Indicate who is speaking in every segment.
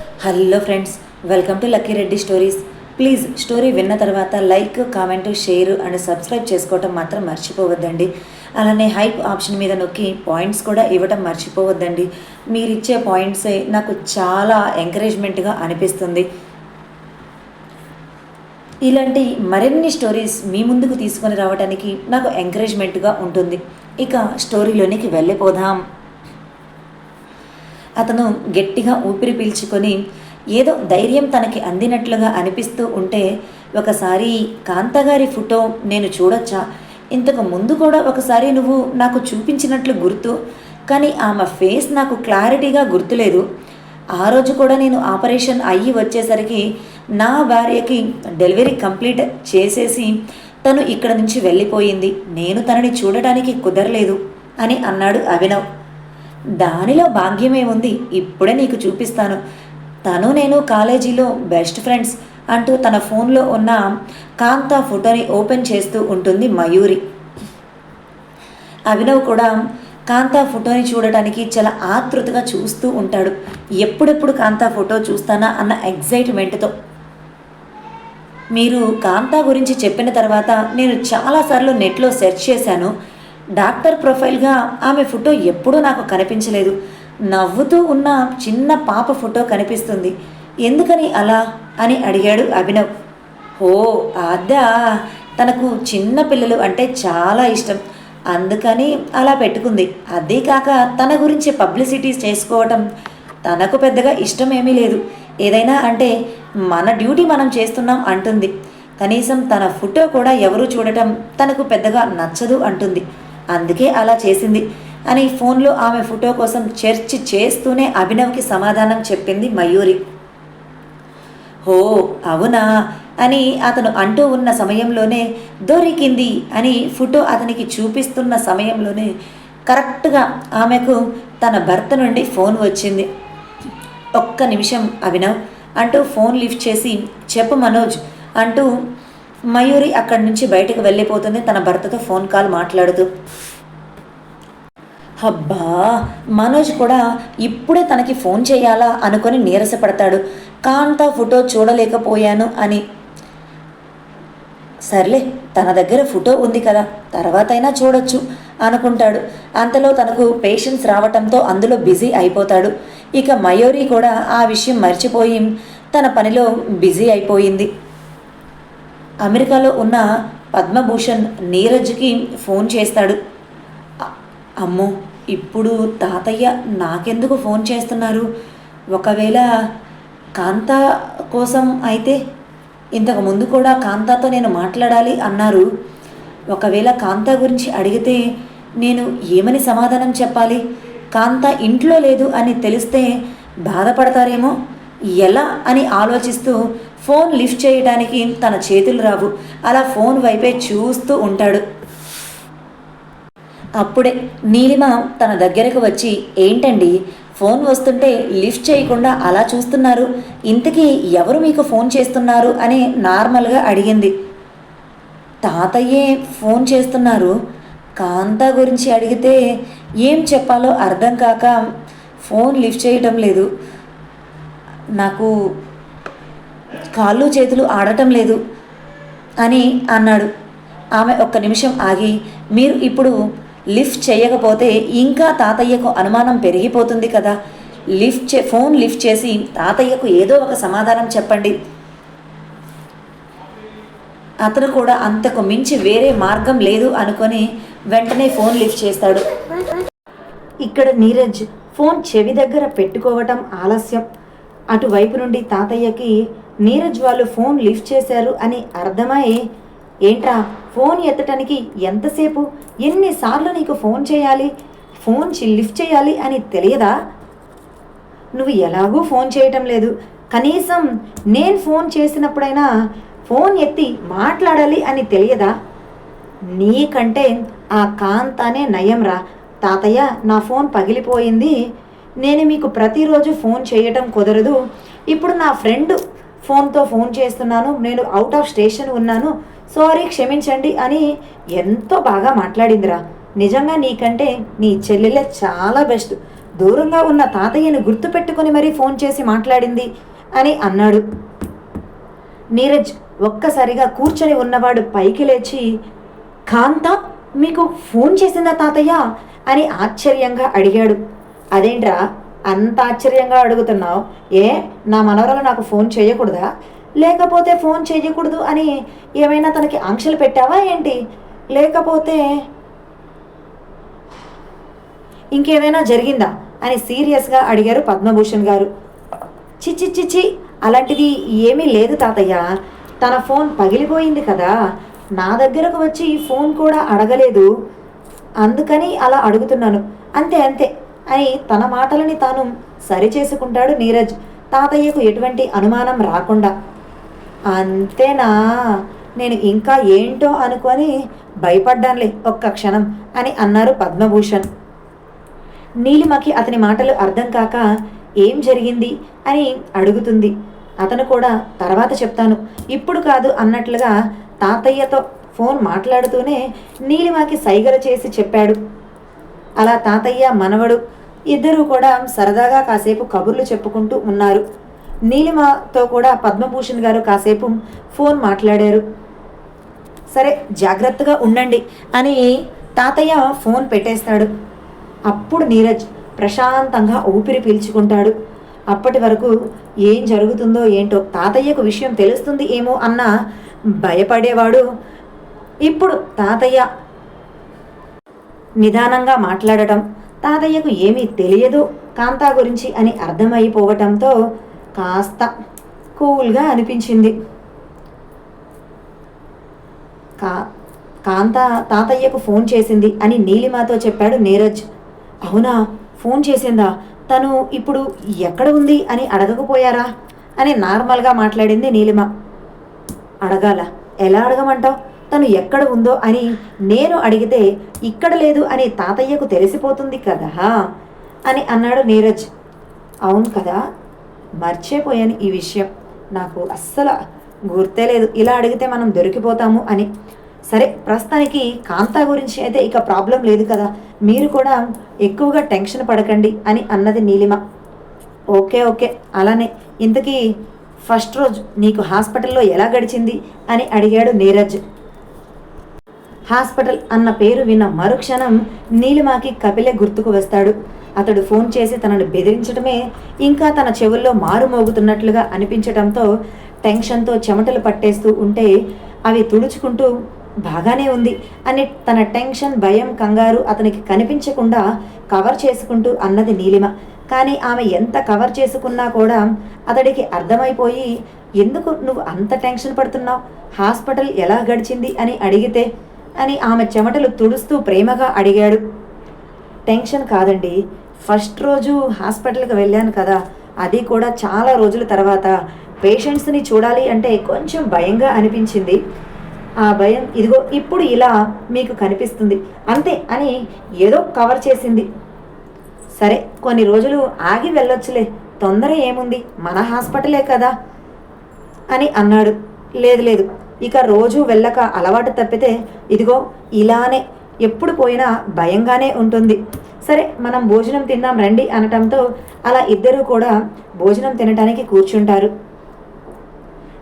Speaker 1: Hello friends welcome to Lucky Reddy stories. Please story విన్న తర్వాత like comment share and subscribe చేసుకోవటం మాత్రం మర్చిపోవద్దండి. అలానే హైప్ ఆప్షన్ మీద నొక్కి పాయింట్స్ కూడా ఇవ్వటం మర్చిపోవద్దండి. మీరు ఇచ్చే పాయింట్సే నాకు చాలా ఎంకరేజ్మెంట్గా అనిపిస్తుంది. ఇలాంటి మరిన్ని స్టోరీస్ మీ ముందుకు తీసుకొని రావడానికి నాకు ఎంకరేజ్మెంట్గా ఉంటుంది. ఇక స్టోరీలోనికి వెళ్ళిపోదాం. అతను గట్టిగా ఊపిరి పీల్చుకొని ఏదో ధైర్యం తనకి అందినట్లుగా అనిపిస్తూ ఉంటే ఒకసారి కాంతగారి ఫోటో నేను చూడొచ్చా? ఇంతకు ముందు కూడా ఒకసారి నువ్వు నాకు చూపించినట్లు గుర్తు కానీ ఆమె ఫేస్ నాకు క్లారిటీగా గుర్తులేదు. ఆ రోజు కూడా నేను ఆపరేషన్ అయ్యి వచ్చేసరికి నా భార్యకి డెలివరీ కంప్లీట్ చేసేసి తను ఇక్కడ నుంచి వెళ్ళిపోయింది. నేను తనని చూడటానికి కుదరలేదు అని అన్నాడు అభినవ్. దానిలో భాగ్యమే ఉంది ఇప్పుడే నీకు చూపిస్తాను. తను నేను కాలేజీలో బెస్ట్ ఫ్రెండ్స్ అంటూ తన ఫోన్లో ఉన్న కాంత ఫోటోని ఓపెన్ చేస్తూ ఉంటుంది మయూరి. అభినవ్ కూడా కాంతా ఫోటోని చూడటానికి చాలా ఆతృతగా చూస్తూ ఉంటాడు. ఎప్పుడెప్పుడు కాంతా ఫోటో చూస్తానా అన్న ఎగ్జైట్మెంట్తో మీరు కాంతా గురించి చెప్పిన తర్వాత నేను చాలాసార్లు నెట్లో సెర్చ్ చేశాను. డాక్టర్ ప్రొఫైల్గా ఆమె ఫోటో ఎప్పుడూ నాకు కనిపించలేదు. నవ్వుతూ ఉన్న చిన్న పాప ఫోటో కనిపిస్తుంది. ఎందుకని అలా? అని అడిగాడు అభినవ్. ఓ అదా. తనకు చిన్న పిల్లలు అంటే చాలా ఇష్టం. అందుకని అలా పెట్టుకుంది. అదే కాక తన గురించి పబ్లిసిటీ చేసుకోవటం తనకు పెద్దగా ఇష్టం ఏమీ లేదు. ఏదైనా అంటే మన డ్యూటీ మనం చేస్తున్నాం అంటుంది. కనీసం తన ఫోటో కూడా ఎవరు చూడటం తనకు పెద్దగా నచ్చదు అంటుంది. అందుకే అలా చేసింది. అని ఫోన్లో ఆమె ఫోటో కోసం చర్చ్ చేస్తూనే అభినవ్కి సమాధానం చెప్పింది మయూరి. హో అవునా? అని అతను అంటూ ఉన్న సమయంలోనే దొరికింది అని ఫోటో అతనికి చూపిస్తున్న సమయంలోనే కరెక్ట్గా ఆమెకు తన భర్త నుండి ఫోన్ వచ్చింది. ఒక్క నిమిషం అభినవ్ అంటూ ఫోన్ లిఫ్ట్ చేసి చెప్పు మనోజ్ అంటూ మయూరి అక్కడి నుంచి బయటకు వెళ్ళిపోతుంది. తన భర్తతో ఫోన్ కాల్ మాట్లాడుతూ అబ్బా మనోజ్ కూడా ఇప్పుడే తనకి ఫోన్ చేయాలా? అనుకొని నీరసపడతాడు. కాంతా ఫోటో చూడలేకపోయాను అని. సర్లే తన దగ్గర ఫోటో ఉంది కదా తర్వాతైనా చూడొచ్చు అనుకుంటాడు. అంతలో తనకు పేషెన్స్ రావటంతో అందులో బిజీ అయిపోతాడు. ఇక మయూరి కూడా ఆ విషయం మర్చిపోయి తన పనిలో బిజీ అయిపోయింది. అమెరికాలో ఉన్న పద్మభూషణ్ నీరజ్కి ఫోన్ చేస్తాడు. అమ్మో ఇప్పుడు తాతయ్య నాకెందుకు ఫోన్ చేస్తున్నారు? ఒకవేళ కాంత కోసం అయితే ఇంతకు ముందు కూడా కాంతాతో నేను మాట్లాడాలి అన్నారు. ఒకవేళ కాంత గురించి అడిగితే నేను ఏమని సమాధానం చెప్పాలి? కాంత ఇంట్లో లేదు అని తెలిస్తే బాధపడతారేమో? ఎలా అని ఆలోచిస్తూ ఫోన్ లిఫ్ట్ చేయడానికి తన చేతులు రావు. అలా ఫోన్ వైపే చూస్తూ ఉంటాడు. అప్పుడే నీలిమ తన దగ్గరకు వచ్చి ఏంటండి? ఫోన్ వస్తుంటే లిఫ్ట్ చేయకుండా అలా చూస్తున్నారు. ఇంతకీ ఎవరు మీకు ఫోన్ చేస్తున్నారు? అని నార్మల్గా అడిగింది. తాతయ్యే ఫోన్ చేస్తున్నారు. కాంత గురించి అడిగితే ఏం చెప్పాలో అర్థం కాక ఫోన్ లిఫ్ట్ చేయటం లేదు. నాకు కాళ్ళు చేతులు ఆడటం లేదు అని అన్నాడు. ఆమె ఒక్క నిమిషం ఆగి మీరు ఇప్పుడు లిఫ్ట్ చేయకపోతే ఇంకా తాతయ్యకు అనుమానం పెరిగిపోతుంది కదా. లిఫ్ట్ చే ఫోన్ లిఫ్ట్ చేసి తాతయ్యకు ఏదో ఒక సమాధానం చెప్పండి. అతను కూడా అంతకు మించి వేరే మార్గం లేదు అనుకొని వెంటనే ఫోన్ లిఫ్ట్ చేస్తాడు. ఇక్కడ నీరజ్ ఫోన్ చెవి దగ్గర పెట్టుకోవటం ఆలస్యం. అటువైపు నుండి తాతయ్యకి నీరజ్ వాళ్ళు ఫోన్ లిఫ్ట్ చేశారు అని అర్థమై ఏంట్రా ఫోన్ ఎత్తటానికి ఎంతసేపు? ఎన్నిసార్లు నీకు ఫోన్ చేయాలి? ఫోన్ చి- లిఫ్ట్ చేయాలి అని తెలియదా? నువ్వు ఎలాగూ ఫోన్ చేయటం లేదు. కనీసం నేను ఫోన్ చేసినప్పుడైనా ఫోన్ ఎత్తి మాట్లాడాలి అని తెలియదా? నీకంటే ఆ కాంతానే నయంరా. తాతయ్య నా ఫోన్ పగిలిపోయింది. నేను మీకు ప్రతిరోజు ఫోన్ చేయటం కుదరదు. ఇప్పుడు నా ఫ్రెండ్ ఫోన్తో ఫోన్ చేస్తున్నాను నేను అవుట్ ఆఫ్ స్టేషన్ ఉన్నాను సారీ క్షమించండి అని ఎంతో బాగా మాట్లాడిందిరా. నిజంగా నీకంటే నీ చెల్లెలే చాలా బెస్ట్ దూరంగా ఉన్న తాతయ్యను గుర్తుపెట్టుకుని మరీ ఫోన్ చేసి మాట్లాడింది అని అన్నాడు. నీరజ్ ఒక్కసారిగా కూర్చొని ఉన్నవాడు పైకి లేచి కాంత మీకు ఫోన్ చేసిందా తాతయ్య? అని ఆశ్చర్యంగా అడిగాడు. అదేంట్రా అంత ఆశ్చర్యంగా అడుగుతున్నావు? ఏ నా మనవరాలు నాకు ఫోన్ చేయకూడదా? లేకపోతే ఫోన్ చేయకూడదు అని ఏమైనా తనకి ఆంక్షలు పెట్టావా ఏంటి? లేకపోతే ఇంకేమైనా జరిగిందా? అని సీరియస్గా అడిగారు పద్మభూషణ్ గారు. చిచ్చి చిచ్చి అలాంటిది ఏమీ లేదు తాతయ్య. తన ఫోన్ పగిలిపోయింది కదా. నా దగ్గరకు వచ్చి ఫోన్ కూడా అడగలేదు. అందుకని అలా అడుగుతున్నాను. అంతే అంతే. అని తన మాటలని తాను సరిచేసుకుంటాడు నీరజ్. తాతయ్యకు ఎటువంటి అనుమానం రాకుండా. అంతేనా? నేను ఇంకా ఏంటో అనుకొని భయపడ్డానులే ఒక్క క్షణం అని అన్నారు పద్మభూషణ్. నీలిమకి అతని మాటలు అర్థం కాక ఏం జరిగింది అని అడుగుతుంది. అతను కూడా తర్వాత చెప్తాను. ఇప్పుడు కాదు అన్నట్లుగా తాతయ్యతో ఫోన్ మాట్లాడుతూనే నీలిమకి సైగలు చేసి చెప్పాడు. అలా తాతయ్య మనవడు ఇద్దరూ కూడా సరదాగా కాసేపు కబుర్లు చెప్పుకుంటూ ఉన్నారు. నీలిమతో కూడా పద్మభూషణ్ గారు కాసేపు ఫోన్ మాట్లాడారు. సరే జాగ్రత్తగా ఉండండి అని తాతయ్య ఫోన్ పెట్టేస్తాడు. అప్పుడు నీరజ్ ప్రశాంతంగా ఊపిరి పీల్చుకుంటాడు. అప్పటి వరకు ఏం జరుగుతుందో ఏంటో తాతయ్యకు విషయం తెలుస్తుంది ఏమో అన్న భయపడేవాడు. ఇప్పుడు తాతయ్య నిదానంగా మాట్లాడటం తాతయ్యకు ఏమీ తెలియదు కాంతా గురించి అని అర్థమైపోవటంతో కాస్త కూల్గా అనిపించింది. కా కాంత తాతయ్యకు ఫోన్ చేసింది అని నీలిమాతో చెప్పాడు నీరజ్. అవునా ఫోన్ చేసిందా? తను ఇప్పుడు ఎక్కడ ఉంది అని అడగకపోయారా? అని నార్మల్గా మాట్లాడింది నీలిమ. అడగాల ఎలా అడగమంటావు? తను ఎక్కడ ఉందో అని నేను అడిగితే ఇక్కడ లేదు అని తాతయ్యకు తెలిసిపోతుంది కదా? అని అన్నాడు నీరజ్. అవును కదా మర్చిపోయాను ఈ విషయం. నాకు అస్సలు గుర్తే లేదు. ఇలా అడిగితే మనం దొరికిపోతాము అని. సరే ప్రస్తుతానికి కాంతా గురించి అయితే ఇక ప్రాబ్లం లేదు కదా. మీరు కూడా ఎక్కువగా టెన్షన్ పడకండి అని అన్నది నీలిమ. Okay okay. అలానే ఇంతకీ ఫస్ట్ రోజు నీకు హాస్పిటల్లో ఎలా గడిచింది అని అడిగాడు నీరజ్. హాస్పిటల్ అన్న పేరు విన్న మరుక్షణం నీలిమాకి కపిలే గుర్తుకు వస్తాడు. అతడు ఫోన్ చేసి తనను బెదిరించడమే ఇంకా తన చెవుల్లో మారుమోగుతున్నట్లుగా అనిపించడంతో టెన్షన్తో చెమటలు పట్టేస్తూ ఉంటే అవి తుడుచుకుంటూ బాగానే ఉంది అని తన టెన్షన్ భయం కంగారు అతనికి కనిపించకుండా కవర్ చేసుకుంటూ అన్నది నీలిమ. కానీ ఆమె ఎంత కవర్ చేసుకున్నా కూడా అతడికి అర్థమైపోయి ఎందుకు నువ్వు అంత టెన్షన్ పడుతున్నావు? హాస్పిటల్ ఎలా గడిచింది? అని అడిగితే అని ఆమె చెమటలు తుడుస్తూ ప్రేమగా అడిగాడు. టెన్షన్ కాదండి. ఫస్ట్ రోజు హాస్పిటల్కి వెళ్ళాను కదా. అది కూడా చాలా రోజుల తర్వాత. పేషెంట్స్ని చూడాలి అంటే కొంచెం భయంగా అనిపించింది. ఆ భయం ఇదిగో ఇప్పుడు ఇలా మీకు కనిపిస్తుంది. అంతే అని ఏదో కవర్ చేసింది. సరే కొన్ని రోజులు ఆగి వెళ్ళొచ్చులే. తొందర ఏముంది? మన హాస్పిటలే కదా అని అన్నాడు. లేదు లేదు. ఇక రోజు వెళ్ళక అలవాటు తప్పితే ఇదిగో ఇలానే ఎప్పుడు పోయినా భయంగానే ఉంటుంది. సరే మనం భోజనం తిందాం రండి అనటంతో అలా ఇద్దరూ కూడా భోజనం తినడానికి కూర్చుంటారు.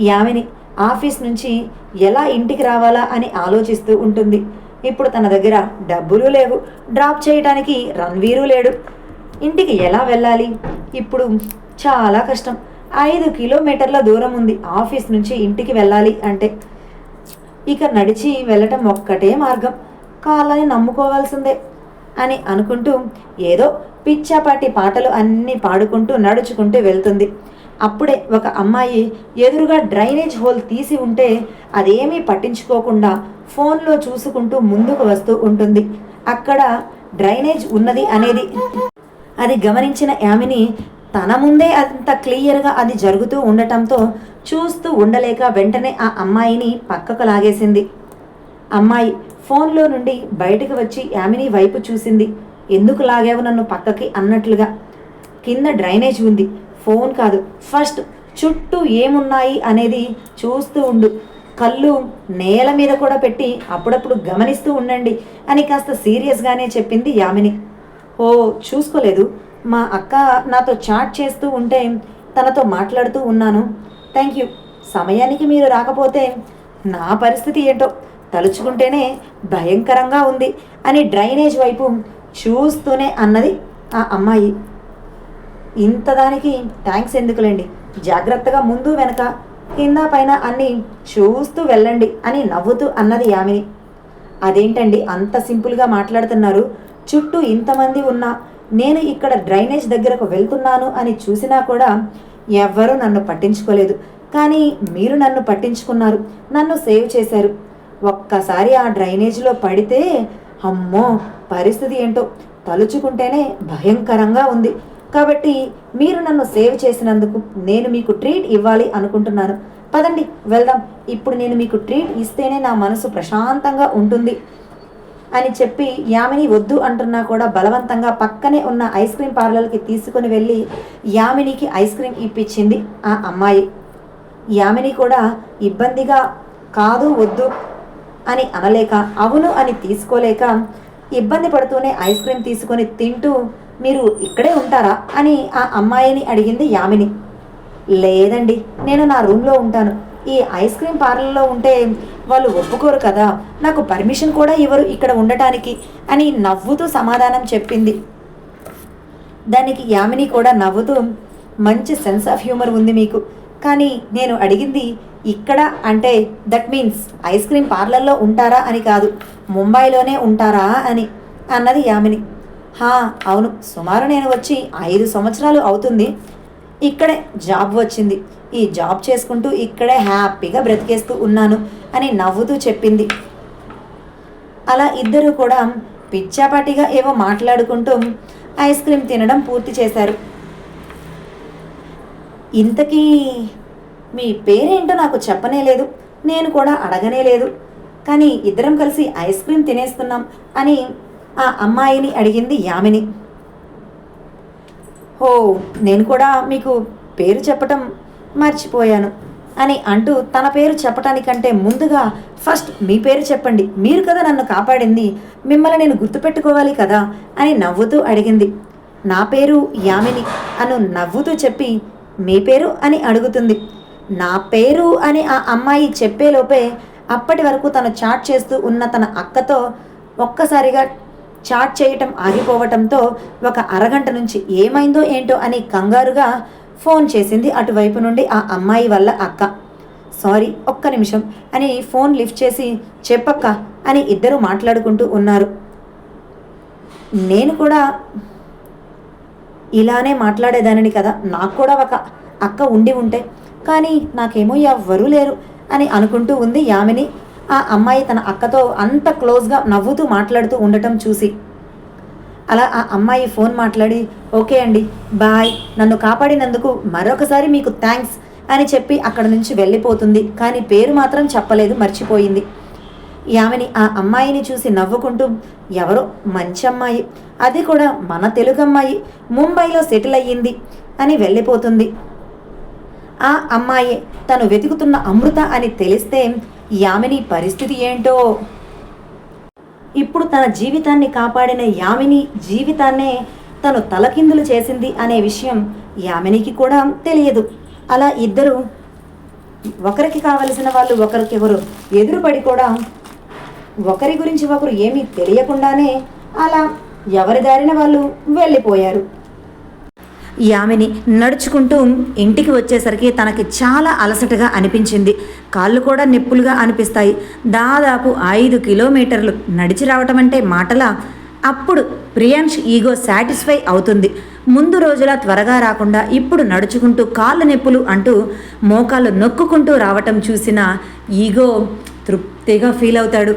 Speaker 1: యామిని ఆఫీస్ నుంచి ఎలా ఇంటికి రావాలా అని ఆలోచిస్తూ ఉంటుంది. ఇప్పుడు తన దగ్గర డబ్బులు లేవు. డ్రాప్ చేయడానికి రణ్వీరు లేడు. ఇంటికి ఎలా వెళ్ళాలి? ఇప్పుడు చాలా కష్టం. ఐదు కిలోమీటర్ల దూరం ఉంది. ఆఫీస్ నుంచి ఇంటికి వెళ్ళాలి అంటే. ఇక నడిచి వెళ్ళటం ఒక్కటే మార్గం. కాలని నమ్ముకోవాల్సిందే అని అనుకుంటూ ఏదో పిచ్చాపాటి పాటలు అన్నీ పాడుకుంటూ నడుచుకుంటూ వెళ్తుంది. అప్పుడే ఒక అమ్మాయి ఎదురుగా డ్రైనేజ్ హోల్ తీసి ఉంటే అదేమీ పట్టించుకోకుండా ఫోన్లో చూసుకుంటూ ముందుకు వస్తూ ఉంటుంది. అక్కడ డ్రైనేజ్ ఉన్నది అనేది అది గమనించిన యామిని తన ముందే అంత క్లియర్గా అది జరుగుతూ ఉండటంతో చూస్తూ ఉండలేక వెంటనే ఆ అమ్మాయిని పక్కకు లాగేసింది. అమ్మాయి ఫోన్లో నుండి బయటకు వచ్చి యామిని వైపు చూసింది. ఎందుకు లాగావు నన్ను పక్కకి? అన్నట్లుగా. కింద డ్రైనేజ్ ఉంది. ఫోన్ కాదు. ఫస్ట్ చుట్టూ ఏమున్నాయి అనేది చూస్తూ ఉండు. కళ్ళు నేల మీద కూడా పెట్టి అప్పుడప్పుడు గమనిస్తూ ఉండండి అని కాస్త సీరియస్గానే చెప్పింది యామిని. ఓ చూసుకోలేదు. మా అక్క నాతో చాట్ చేస్తూ ఉంటే తనతో మాట్లాడుతూ ఉన్నాను. Thank you. సమయానికి మీరు రాకపోతే నా పరిస్థితి ఏంటో తలుచుకుంటేనే భయంకరంగా ఉంది అని డ్రైనేజ్ వైపు చూస్తూనే అన్నది ఆ అమ్మాయి. ఇంతదానికి థ్యాంక్స్ ఎందుకులేండి? జాగ్రత్తగా ముందు వెనక కింద పైన అన్ని చూస్తూ వెళ్ళండి అని నవ్వుతూ అన్నది యామిని. అదేంటండి అంత సింపుల్గా మాట్లాడుతున్నారు? చుట్టూ ఇంతమంది ఉన్నా నేను ఇక్కడ డ్రైనేజ్ దగ్గరకు వెళ్తున్నాను అని చూసినా కూడా ఎవ్వరూ నన్ను పట్టించుకోలేదు. కానీ మీరు నన్ను పట్టించుకున్నారు. నన్ను సేవ్ చేశారు. ఒక్కసారి ఆ డ్రైనేజ్లో పడితే అమ్మో పరిస్థితి ఏంటో. తలుచుకుంటేనే భయంకరంగా ఉంది. కాబట్టి మీరు నన్ను సేవ్ చేసినందుకు నేను మీకు ట్రీట్ ఇవ్వాలి అనుకుంటున్నాను. పదండి వెళ్దాం. ఇప్పుడు నేను మీకు ట్రీట్ ఇస్తేనే నా మనసు ప్రశాంతంగా ఉంటుంది. అని చెప్పి యామిని వద్దు అంటున్నా కూడా బలవంతంగా పక్కనే ఉన్న ఐస్ క్రీమ్ పార్లర్కి తీసుకుని వెళ్ళి యామినికి ఐస్ క్రీమ్ ఇప్పించింది ఆ అమ్మాయి. యామిని కూడా ఇబ్బందిగా కాదు వద్దు అని అనలేక అవును అని తీసుకోలేక ఇబ్బంది పడుతూనే ఐస్ క్రీమ్ తీసుకొని తింటూ మీరు ఇక్కడే ఉంటారా అని ఆ అమ్మాయిని అడిగింది యామిని. లేదండి నేను నా రూమ్లో ఉంటాను. ఈ ఐస్ క్రీమ్ పార్లర్లో ఉంటే వాళ్ళు ఒప్పుకోరు కదా. నాకు పర్మిషన్ కూడా ఇవ్వరు ఇక్కడ ఉండటానికి అని నవ్వుతూ సమాధానం చెప్పింది. దానికి యామిని కూడా నవ్వుతూ మంచి సెన్స్ ఆఫ్ హ్యూమర్ ఉంది మీకు. కానీ నేను అడిగింది ఇక్కడ అంటే దట్ మీన్స్ ఐస్ క్రీమ్ పార్లర్లో ఉంటారా అని కాదు. ముంబైలోనే ఉంటారా అని అన్నది యామిని. హా అవును. సుమారు నేను వచ్చి ఐదు సంవత్సరాలు అవుతుంది. ఇక్కడే జాబ్ వచ్చింది. ఈ జాబ్ చేసుకుంటూ ఇక్కడే హ్యాపీగా బ్రతికేస్తూ ఉన్నాను అని నవ్వుతూ చెప్పింది. అలా ఇద్దరు కూడా పిచ్చాపాటిగా ఏవో మాట్లాడుకుంటూ ఐస్ క్రీమ్ తినడం పూర్తి చేశారు. ఇంతకీ మీ పేరేంటో నాకు చెప్పనే లేదు. నేను కూడా అడగనే లేదు. కానీ ఇద్దరం కలిసి ఐస్ క్రీమ్ తినేస్తున్నాం అని ఆ అమ్మాయిని అడిగింది యామిని. ఓ నేను కూడా మీకు పేరు చెప్పటం మర్చిపోయాను అని అంటూ తన పేరు చెప్పటానికంటే ముందుగా ఫస్ట్ మీ పేరు చెప్పండి. మీరు కదా నన్ను కాపాడింది. మిమ్మల్ని నేను గుర్తుపెట్టుకోవాలి కదా అని నవ్వుతూ అడిగింది. నా పేరు యామిని అను నవ్వుతూ చెప్పి మీ పేరు? అని అడుగుతుంది. నా పేరు? అని ఆ అమ్మాయి చెప్పేలోపే అప్పటి వరకు తను చాట్ చేస్తూ ఉన్న తన అక్కతో ఒక్కసారిగా చాట్ చేయటం ఆగిపోవటంతో ఒక అరగంట నుంచి ఏమైందో ఏంటో అని కంగారుగా ఫోన్ చేసింది అటువైపు నుండి ఆ అమ్మాయి వల్ల అక్క. సారీ ఒక్క నిమిషం. అని ఫోన్ లిఫ్ట్ చేసి చెప్పక్క అని ఇద్దరు మాట్లాడుకుంటూ ఉన్నారు. నేను కూడా ఇలానే మాట్లాడేదానిని కదా. నాకు కూడా ఒక అక్క ఉండి ఉంటే. కానీ నాకేమో ఎవ్వరూ లేరు అని అనుకుంటూ ఉంది యామిని. ఆ అమ్మాయి తన అక్కతో అంత క్లోజ్గా నవ్వుతూ మాట్లాడుతూ ఉండటం చూసి. అలా ఆ అమ్మాయి ఫోన్ మాట్లాడి ఓకే అండి బాయ్. నన్ను కాపాడినందుకు మరొకసారి మీకు థ్యాంక్స్ అని చెప్పి అక్కడ నుంచి వెళ్ళిపోతుంది. కానీ పేరు మాత్రం చెప్పలేదు మర్చిపోయింది. యామిని ఆ అమ్మాయిని చూసి నవ్వుకుంటూ ఎవరో మంచి అమ్మాయి. అది కూడా మన తెలుగు అమ్మాయి. ముంబైలో సెటిల్ అయ్యింది అని వెళ్ళిపోతుంది. ఆ అమ్మాయి తను వెతుకుతున్న అమృత అని తెలిస్తే యామిని పరిస్థితి ఏంటో? ఇప్పుడు తన జీవితాన్ని కాపాడిన యామిని జీవితాన్నే తను తలకిందులు చేసింది అనే విషయం యామినికి కూడా తెలియదు. అలా ఇద్దరు ఒకరికి కావలసిన వాళ్ళు ఒకరికెవరు ఎదురుపడి కూడా ఒకరి గురించి ఒకరు ఏమీ తెలియకుండానే అలా ఎవరి దారిన వాళ్ళు వెళ్ళిపోయారు. ఆమెని నడుచుకుంటూ ఇంటికి వచ్చేసరికి తనకి చాలా అలసటగా అనిపించింది. కాళ్ళు కూడా నొప్పులుగా అనిపిస్తాయి. దాదాపు ఐదు కిలోమీటర్లు నడిచి రావటం అంటే మాటలా? అప్పుడు ప్రియాంష్ ఈగో సాటిస్ఫై అవుతుంది. ముందు రోజులా త్వరగా రాకుండా ఇప్పుడు నడుచుకుంటూ కాళ్ళు నొప్పులు అంటూ మోకాళ్ళు నొక్కుకుంటూ రావటం చూసిన ఈగో తృప్తిగా ఫీల్ అవుతాడు.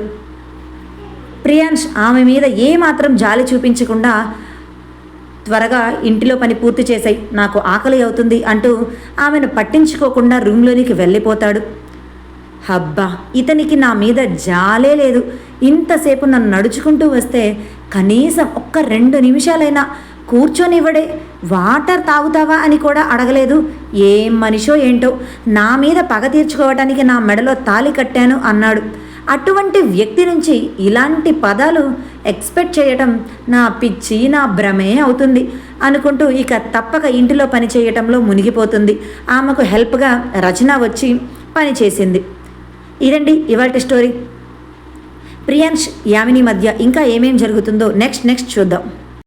Speaker 1: ప్రియాంష్ ఆమె మీద ఏమాత్రం జాలి చూపించకుండా త్వరగా ఇంటిలో పని పూర్తి చేసాయి నాకు ఆకలి అవుతుంది అంటూ ఆమెను పట్టించుకోకుండా రూమ్లోనికి వెళ్ళిపోతాడు. హబ్బా ఇతనికి నా మీద జాలే లేదు. ఇంతసేపు నన్ను నడుచుకుంటూ వస్తే కనీసం ఒక్క రెండు నిమిషాలైనా కూర్చొనివ్వడే వాటర్ తాగుతావా అని కూడా అడగలేదు. ఏం మనిషో ఏంటో నా మీద పగ తీర్చుకోవటానికి నా మెడలో తాలి కట్టాను అన్నాడు. అటువంటి వ్యక్తి నుంచి ఇలాంటి పదాలు ఎక్స్పెక్ట్ చేయటం నా పిచ్చి నా భ్రమే అవుతుంది అనుకుంటూ ఇక తప్పక ఇంటిలో పని చేయటంలో మునిగిపోతుంది. ఆమెకు హెల్ప్గా రచన వచ్చి పని చేసింది. ఇదండి ఇవాటి స్టోరీ. ప్రియాంష్ యామిని మధ్య ఇంకా ఏమేం జరుగుతుందో నెక్స్ట్ నెక్స్ట్ చూద్దాం.